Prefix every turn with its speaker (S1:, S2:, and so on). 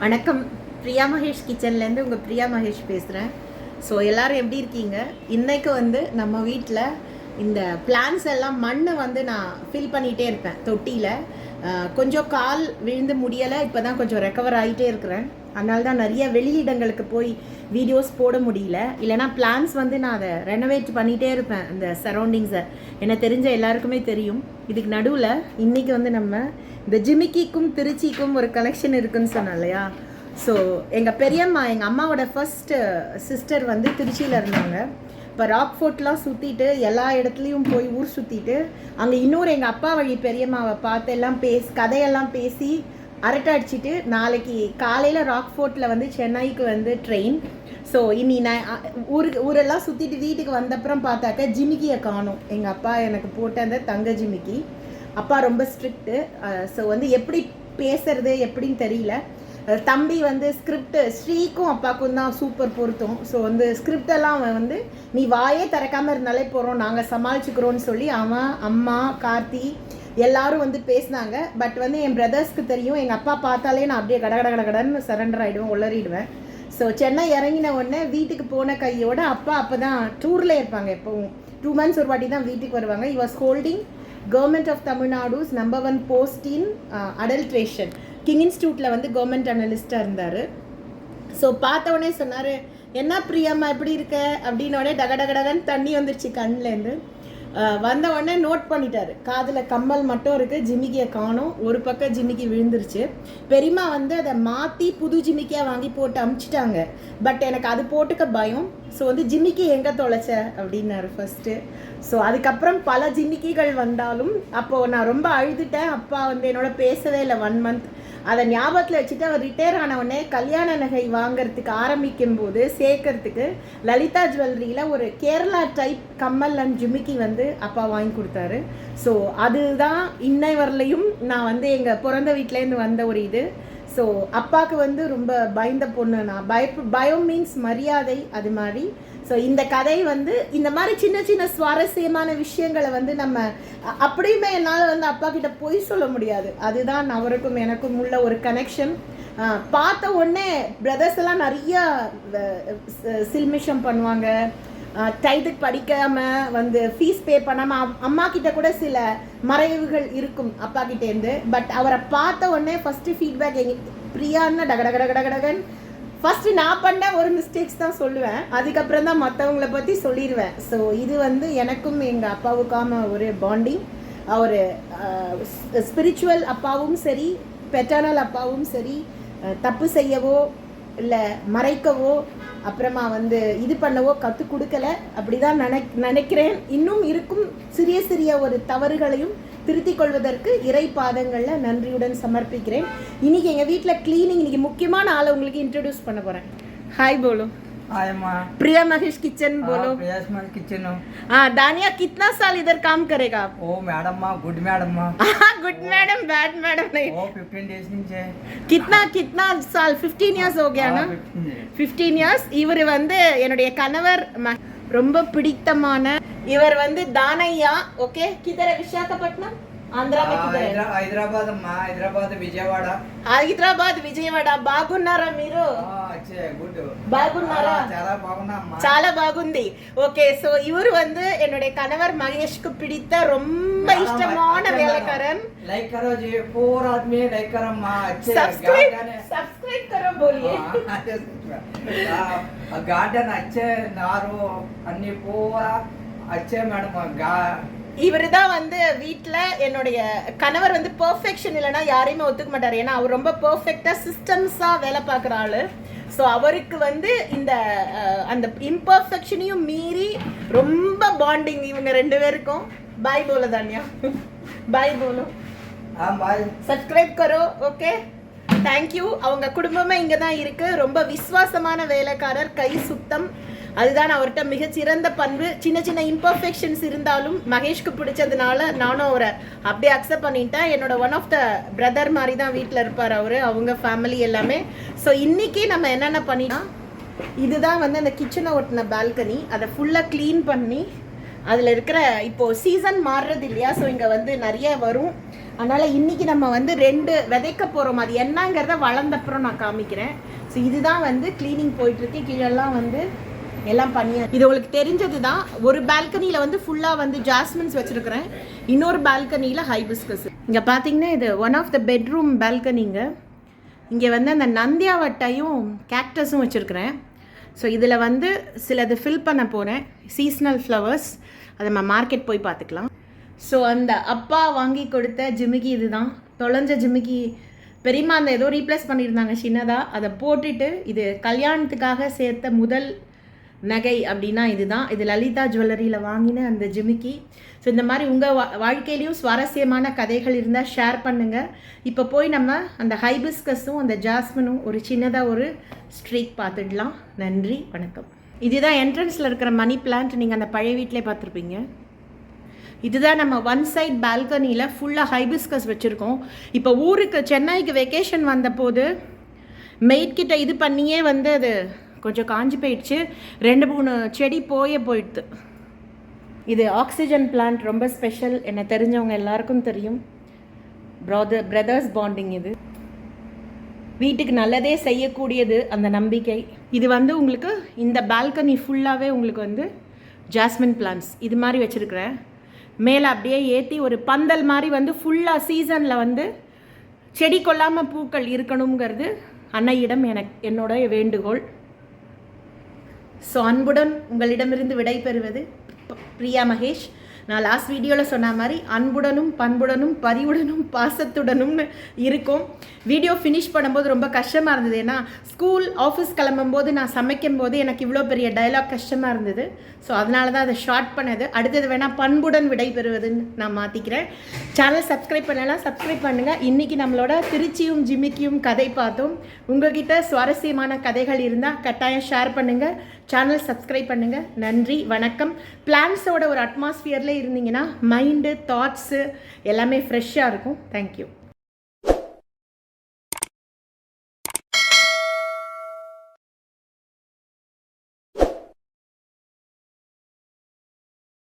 S1: வணக்கம். பிரியா மகேஷ் கிச்சன்லேருந்து உங்கள் பிரியா மகேஷ் பேசுகிறேன் ஸோ எல்லாரும் எப்படி இருக்கீங்க? இன்றைக்கு வந்து நம்ம வீட்டில் இந்த பிளான்ஸ் எல்லாம் மண்ணை வந்து நான் ஃபில் பண்ணிகிட்டே இருப்பேன் தொட்டியில். கொஞ்சம் கால் விழுந்து முடியலை இப்போ தான் கொஞ்சம் ரெக்கவர் ஆகிட்டே இருக்கிறேன். அதனால தான் நிறைய வெளியிடங்களுக்கு போய் வீடியோஸ் போட முடியல. இல்லைனா பிளான்ஸ் வந்து நான் அதை ரெனோவேட் பண்ணிகிட்டே இருப்பேன் அந்த சரௌண்டிங்ஸை எனக்கு தெரிஞ்ச எல்லாருக்குமே தெரியும். இதுக்கு நடுவில் இன்றைக்கி வந்து நம்ம இந்த ஜிமிக்கிக்கும் திருச்சிக்கும் ஒரு கலெக்ஷன் இருக்குன்னு சொன்னோம் இல்லையா? ஸோ எங்கள் பெரியம்மா எங்கள் அம்மாவோட ஃபஸ்ட்டு சிஸ்டர் வந்து திருச்சியில் இருந்தாங்க. இப்போ ராக் ஃபோர்ட்லாம் சுற்றிட்டு எல்லா இடத்துலையும் போய் ஊர் சுற்றிட்டு அங்கே இன்னொரு எங்கள் அப்பா வழி பெரியம்மாவை பார்த்து எல்லாம் பேசி கதையெல்லாம் பேசி அரட்டை அடிச்சுட்டு நாளைக்கு காலையில் ராக் ஃபோர்ட்டில் வந்து சென்னைக்கு வந்து ட்ரெயின் ஸோ இனி நான் ஊருக்கு ஊரெல்லாம் சுற்றிட்டு வீட்டுக்கு வந்தப்புறம் பார்த்தாக்க ஜிமிக்கியை காணும். எங்கள் அப்பா எனக்கு போட்ட அந்த தங்க ஜிமிக்கி. அப்பா ரொம்ப ஸ்ட்ரிக்ட்டு ஸோ வந்து எப்படி பேசுறது எப்படின்னு தெரியல. தம்பி வந்து ஸ்கிரிப்ட் ஸ்ரீக்கும் அப்பாவுக்கும் தான் சூப்பர் பொருத்தம். ஸோ வந்து ஸ்கிரிப்டெல்லாம் அவன் வந்து நீ வாயே திறக்காமல் இருந்தாலே போகிறோம் நாங்கள் சமாளிச்சுக்கிறோன்னு சொல்லி அவன் அம்மா கார்த்தி எல்லாரும் வந்து பேசினாங்க. பட் வந்து என் பிரதர்ஸ்க்கு தெரியும் எங்கள் அப்பா பார்த்தாலே நான் அப்படியே கடகட கடகடன்னு சரண்டர் ஆகிடுவேன் உளறிடுவேன். ஸோ சென்னை இறங்கின உடனே வீட்டுக்கு போன கையோட அப்பா அப்போ தான் டூரில் இருப்பாங்க எப்பவும். டூ மந்த்ஸ் ஒரு வாட்டி தான் வீட்டுக்கு வருவாங்க. He was holding government of Tamil Nadu's number one post in adulteration king இன்ஸ்டியூட்டில் வந்து கவர்மெண்ட் அனலிஸ்டாக இருந்தார். ஸோ பார்த்தவொடனே சொன்னார் என்ன பிரியாம்மா எப்படி இருக்க? அப்படின்னோடனே டக டக டகன்னு தண்ணி வந்துருச்சு கண்ணிலேருந்து வந்த உடனே நோட் பண்ணிட்டாரு. காதில் கம்மல் மட்டும் இருக்குது ஜிமிக்கியை காணும். ஒரு பக்கம் ஜிமிக்கி விழுந்துருச்சு. பெரியம்மா வந்து அதை மாற்றி புது ஜிமிக்கியாக வாங்கி போட்டு அமுச்சிட்டாங்க. பட் எனக்கு அது போட்டுக்க பயம். ஸோ வந்து ஜிமிக்கி எங்கே தொலைச்ச? அப்படின்னாரு ஃபர்ஸ்ட்டு ஸோ அதுக்கப்புறம் பல ஜிமிக்கிகள் வந்தாலும் அப்போது நான் ரொம்ப அழுதுட்டேன். அப்பா வந்து என்னோட பேசவே இல்லை ஒன் மந்த் அதை ஞாபகத்தில் வச்சுட்டு அவர் ரிட்டையர் ஆனவுடனே கல்யாண நகை வாங்குறதுக்கு ஆரம்பிக்கும் போது சேர்க்கறதுக்கு லலிதா ஜுவல்லரியில் ஒரு கேரளா டைப் கம்மல் அண்ட் ஜுமிக்கி வந்து அப்பா வாங்கி கொடுத்தாரு. ஸோ அதுதான் இன்னை வரலையும் நான் வந்து எங்கள் பிறந்த வீட்டிலேருந்து வந்த ஒரு இது. ஸோ அப்பாவுக்கு வந்து ரொம்ப பயந்த பொண்ணு நான் பயப்பு பயம் மீன்ஸ் மரியாதை அது மாதிரி. ஸோ இந்த கதை வந்து இந்த மாதிரி சின்ன சின்ன சுவாரஸ்யமான விஷயங்களை வந்து நம்ம அப்படியுமே என்னால் வந்து அப்பா கிட்ட பொய் சொல்ல முடியாது. அதுதான் அவருக்கும் எனக்கும் உள்ள ஒரு கனெக்ஷன் பார்த்த உடனே பிரதர்ஸ் எல்லாம் நிறைய சில்மிஷம் பண்ணுவாங்க. டைத்துக்கு படிக்காமல் வந்து ஃபீஸ் பே பண்ணாமல் அம்மா கிட்ட கூட சில மறைவுகள் இருக்கும் அப்பா கிட்டேருந்து பட் அவரை பார்த்த உடனே ஃபஸ்ட்டு ஃபீட்பேக் எங்க பிரியான்னு டக டக டக நான் பண்ண ஒரு மிஸ்டேக்ஸ் தான் சொல்லுவேன். அதுக்கப்புறம் தான் மற்றவங்கள பற்றி சொல்லிடுவேன் ஸோ இது வந்து எனக்கும் எங்கள் அப்பாவுக்கான ஒரு பாண்டிங் ஒரு ஸ்பிரிச்சுவல் அப்பாவும் சரி பெட்டர்னல் அப்பாவும் சரி தப்பு செய்யவோ இல்லை மறைக்கவோ அப்புறமா வந்து இது பண்ணவோ கற்றுக் கொடுக்கல அப்படி தான் நினை நினைக்கிறேன். இன்னும் இருக்கும் சிறிய சிறிய ஒரு தவறுகளையும் திருத்திக் கொள்வதற்கு இறை பாதங்களில் நன்றியுடன் சமர்ப்பிக்கிறேன். இன்றைக்கி எங்கள் வீட்டில் க்ளீனிங் இன்றைக்கி முக்கியமான ஆளை உங்களுக்கு இன்ட்ரடியூஸ் பண்ண போகிறேன் ஹாய் போலோ प्रिया महेश किचन बोलो
S2: प्रयास माँ किचन
S1: हाँ दानिया कितना साल इधर काम करेगा आप
S2: ओ मैडम माँ गुड मैडम माँ
S1: गुड मैडम बैड मैडम नहीं
S2: ओ फिफ्टीन डेज नीचे
S1: कितना कितना साल 15 இயர்ஸ் हो गया ना
S2: फिफ्टीन डेज
S1: ஃபிஃப்டீன் இயர்ஸ் இவர் வந்து என்னுடைய கணவர் ம- ரொம்ப பிடித்தமான இவர் வந்து தானையா ஓகே கிதர விசாகப்பட்டினம் ஆந்திரா में किधर है?
S2: హైదరాబాద్ అమ్మా హైదరాబాద్ విజయవాడ
S1: హైదరాబాద్ విజయవాడ బాగున్నారా మీరు
S2: అచ్చే గుడ్
S1: బాగున్నారా?
S2: చాలా బాగున్నా అమ్మా
S1: చాలా బాగుంది ఓకే సో இவர் வந்து என்னுடைய கணவர் மகேஷ்க்கு பிடித்த ரொம்ப இஷ்டமான வேலைக்காரன்
S2: लाइक करो जी फोर आदमी लाइक करो अम्मा अच्छे
S1: सब्सक्राइब
S2: गार्डन
S1: सब्सक्राइब करो बोलिए
S2: గార్డెన్ అచ్చే నారు అన్ని పూరా
S1: அச்சே மேடம் வந்து வீட்டில் என்னுடைய கணவர் வந்து பர்ஃபெக்ஷன் இல்லைனா யாரையுமே ஒத்துக்க மாட்டார். ஏன்னா அவர் ரொம்ப பர்ஃபெக்டாக சிஸ்டம்ஸாக வேலை பார்க்குற ஆளு. ஸோ அவருக்கு வந்து இந்த அந்த இம்பர்ஃபெக்ஷனையும் மீறி ரொம்ப பாண்டிங் இவங்க ரெண்டு பேருக்கும். பாய் போல தானியா. பாய்
S2: போலோ.
S1: சப்ஸ்கிரைப் கரோ ஓகே தேங்க்யூ அவங்க குடும்பமே இங்கே தான் இருக்குது ரொம்ப விசுவாசமான வேலைக்காரர் கை சுத்தம். அதுதான் அவர்கிட்ட மிகச்சிறந்த பண்பு. சின்ன சின்ன இம்பர்ஃபெக்ஷன்ஸ் இருந்தாலும் மகேஷ்க்கு பிடிச்சதுனால நானும் அவரை அப்படியே அக்செப்ட் பண்ணிட்டேன். என்னோட ஒன் ஆஃப் த பிரதர் மாதிரி தான் வீட்டில் இருப்பார் அவர். அவங்க ஃபேமிலி எல்லாமே. ஸோ இன்னைக்கு நம்ம என்னென்ன பண்ணினா இதுதான் வந்து அந்த கிச்சனை ஒட்டின பால்கனி அதை ஃபுல்லாக க்ளீன் பண்ணி அதில் இருக்கிற இப்போ சீசன் மாறுறது இல்லையா? ஸோ இங்கே வந்து நிறைய வரும். அதனால் இன்றைக்கி நம்ம வந்து ரெண்டு விதைக்க போகிறோம் அது என்னங்கிறத வளர்ந்தப்புறம் நான் காமிக்கிறேன். ஸோ இதுதான் வந்து க்ளீனிங் போயிட்டுருக்கு கீழெல்லாம் வந்து எல்லாம் பண்ணியா. இது உங்களுக்கு தெரிஞ்சது தான் ஒரு பால்கனியில் வந்து ஃபுல்லாக வந்து ஜாஸ்மின்ஸ் வச்சுருக்கிறேன். இன்னொரு பால்கனியில் ஹைபிஸ்கஸ் இங்கே பார்த்தீங்கன்னா இது ஒன் ஆஃப் த பெட்ரூம் பால்கனிங்க இங்கே வந்து அந்த நந்தியாவட்டையும் கேக்டஸும் வச்சுருக்கிறேன். ஸோ இதில் வந்து சிலது ஃபில் பண்ண போகிறேன் சீஸ்னல் ஃப்ளவர்ஸ் அதை நம்ம மார்க்கெட் போய் பார்த்துக்கலாம். ஸோ அந்த அப்பா வாங்கி கொடுத்த ஜிமிக்கி இதுதான். தொலைஞ்ச ஜிமிக்கி பெரியம்மா அந்த ஏதோ ரீப்ளேஸ் பண்ணியிருந்தாங்க சின்னதாக அதை போட்டுட்டு இது கல்யாணத்துக்காக சேர்த்த முதல் நகை அப்படின்னா இதுதான். இது லலிதா ஜுவல்லரியில் வாங்கின அந்த ஜிமிக்கி. ஸோ இந்த மாதிரி உங்கள் வா வாழ்க்கையிலையும் சுவாரஸ்யமான கதைகள் இருந்தால் ஷேர் பண்ணுங்கள் இப்போ போய் நம்ம அந்த ஹைபிஸ்கஸும் அந்த ஜாஸ்மினும் ஒரு சின்னதாக ஒரு ஸ்ட்ரீக் பார்த்துடலாம். நன்றி வணக்கம். இதுதான் என்ட்ரன்ஸில் இருக்கிற மணி பிளான்ட் நீங்கள் அந்த பழைய வீட்டிலே பார்த்துருப்பீங்க. இதுதான் நம்ம ஒன் சைட் பால்கனியில் ஃபுல்லாக ஹைபிஸ்கஸ் வச்சுருக்கோம். இப்போ ஊருக்கு சென்னைக்கு வெக்கேஷன் வந்தபோது மெய்ட் கிட்ட இது பண்ணியே வந்து அது கொஞ்சம் காஞ்சி போயிடுச்சு. ரெண்டு மூணு செடி போயே போயிடுது. இது ஆக்சிஜன் பிளான்ட் ரொம்ப ஸ்பெஷல் என்ன தெரிஞ்சவங்க எல்லாருக்கும் தெரியும். ப்ராதர் பிரதர்ஸ் பாண்டிங் இது. வீட்டுக்கு நல்லதே செய்யக்கூடியது அந்த நம்பிக்கை. இது வந்து உங்களுக்கு இந்த பால்கனி ஃபுல்லாகவே உங்களுக்கு வந்து ஜாஸ்மின் பிளான்ஸ் இது மாதிரி வச்சுருக்கிறேன். மேலே அப்படியே ஏற்றி ஒரு பந்தல் மாதிரி வந்து ஃபுல்லாக சீசனில் வந்து செடி கொள்ளாமல் பூக்கள் இருக்கணுங்கிறது அன்னையிடம் எனக்கு என்னோட வேண்டுகோள். ஸோ அன்புடன் உங்களிடமிருந்து விடைபெறுவது பிரியா மகேஷ். நான் லாஸ்ட் வீடியோவில் சொன்ன மாதிரி அன்புடனும் பண்புடனும் பரிவுடனும் பாசத்துடனும்னு இருக்கும். வீடியோ ஃபினிஷ் பண்ணும்போது ரொம்ப கஷ்டமாக இருந்தது. ஏன்னா ஸ்கூல் ஆஃபீஸ் கிளம்பும்போது நான் சமைக்கும் போது எனக்கு இவ்வளோ பெரிய டயலாக் கஷ்டமாக இருந்தது. ஸோ அதனால தான் அதை ஷார்ட் பண்ணது. அடுத்தது வேணால் பண்புடன் விடைபெறுவதுன்னு நான் மாற்றிக்கிறேன் சேனல் சப்ஸ்கிரைப் பண்ணலாம். சப்ஸ்கிரைப் பண்ணுங்கள் இன்றைக்கி நம்மளோட திருச்சியும் ஜிமிக்கியும் கதை பார்த்தோம். உங்ககிட்ட சுவாரஸ்யமான கதைகள் இருந்தால் கட்டாயம் ஷேர் பண்ணுங்கள் சேனல் சப்ஸ்கிரைப் பண்ணுங்கள் நன்றி வணக்கம். பிளான்ஸோட ஒரு அட்மாஸ்ஃபியரில் இருந்தீங்கன்னா மைண்டு தாட்ஸு எல்லாமே ஃப்ரெஷ்ஷாக இருக்கும். தேங்க்யூ